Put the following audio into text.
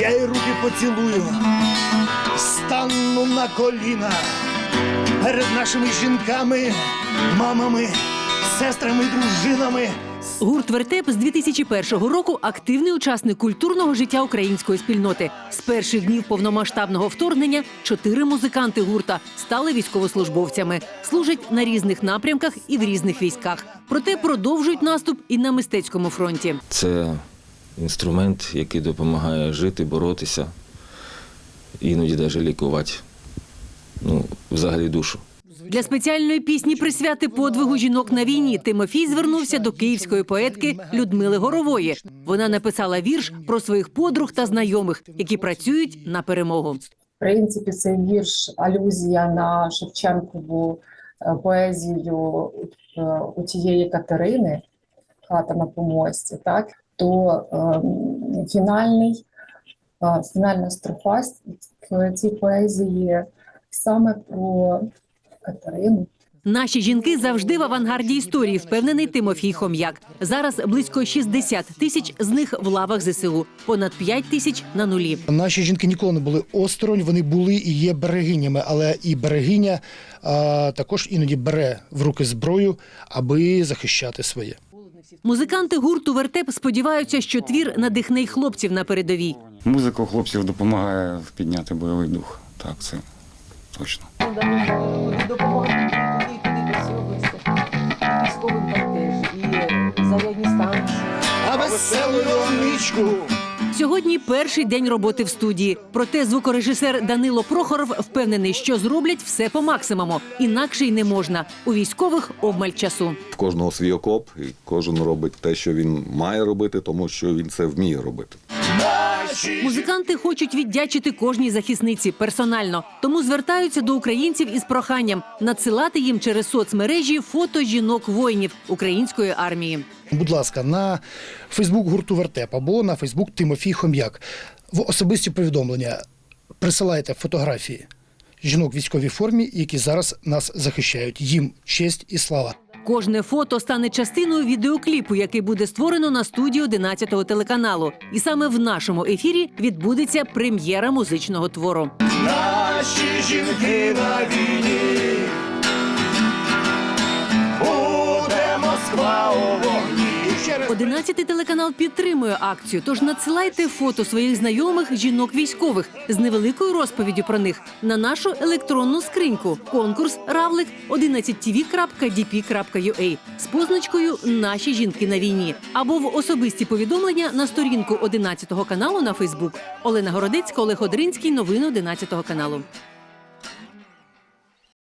Я їй руки поцілую, стану на коліна перед нашими жінками, мамами, сестрами, дружинами. Гурт Вертеп з 2001 року активний учасник культурного життя української спільноти. З перших днів повномасштабного вторгнення чотири музиканти гурта стали військовослужбовцями, служать на різних напрямках і в різних військах. Проте продовжують наступ і на мистецькому фронті. Це інструмент, який допомагає жити, боротися, іноді навіть лікувати. Ну, взагалі душу. Для спеціальної пісні присвяти подвигу жінок на війні Тимофій звернувся до київської поетки Людмили Горової. Вона написала вірш про своїх подруг та знайомих, які працюють на перемогу. В принципі, цей вірш алюзія на Шевченкову е, поезію е, у тієї Катерини Хата на помості, так то ем, фінальний, е, фінальна строфа в цій поезії саме про Катерину. Наші жінки завжди в авангарді історії, впевнений Тимофій Хом'як. Зараз близько 60 тисяч з них в лавах ЗСУ, понад 5 тисяч на нулі. Наші жінки ніколи не були осторонь, вони були і є берегинями, але і берегиня а, також іноді бере в руки зброю, аби захищати своє. Музиканти гурту Вертеп сподіваються, що твір надихне й хлопців на передовій. Музика хлопців допомагає підняти бойовий дух. Так, це точно. А веселою нічку Сьогодні перший день роботи в студії. Проте звукорежисер Данило Прохоров впевнений, що зроблять все по максимуму. Інакше й не можна. У військових обмаль часу. В кожного свій окоп, і кожен робить те, що він має робити, тому що він це вміє робити. Музиканти хочуть віддячити кожній захисниці персонально, тому звертаються до українців із проханням надсилати їм через соцмережі фото жінок воїнів української армії. Будь ласка, на Фейсбук гурту Вертеп або на Фейсбук Тимофій Хом'як. В особисті повідомлення присилайте фотографії жінок в військовій формі, які зараз нас захищають. Їм честь і слава. Кожне фото стане частиною відеокліпу, який буде створено на студії 11-го телеканалу. І саме в нашому ефірі відбудеться прем'єра музичного твору. Наші жінки на війні. 11 телеканал підтримує акцію. Тож надсилайте фото своїх знайомих жінок військових з невеликою розповіддю про них на нашу електронну скриньку. Конкурс равлик 11tv.dp.ua з позначкою Наші жінки на війні або в особисті повідомлення на сторінку 11 каналу на Фейсбук. Олена Городецька, Олег Одринський. Новини 11 каналу.